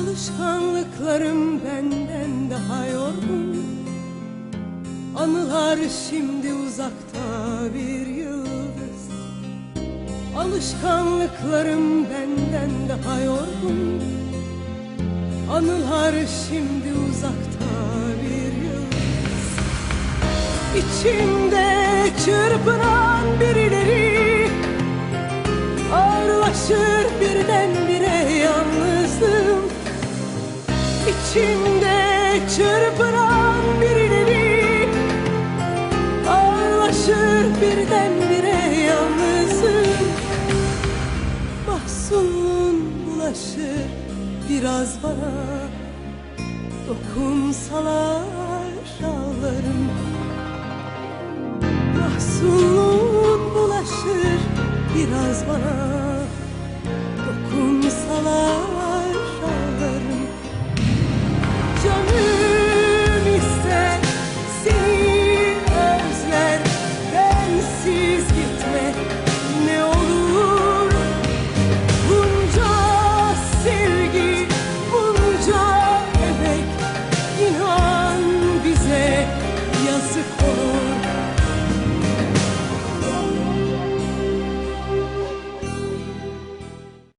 Alışkanlıklarım benden daha yorgun. Anılar şimdi uzakta bir yıldız. Alışkanlıklarım benden daha yorgun. Anılar şimdi uzakta bir yıldız. İçimde çırpınan birileri içimde çırpıran birini bir Ağlaşır birdenbire yalnızım. Mahzunluğun bulaşır biraz bana. Dokunsalar ağlarım. Mahzunluğun bulaşır biraz bana. Dokunsalar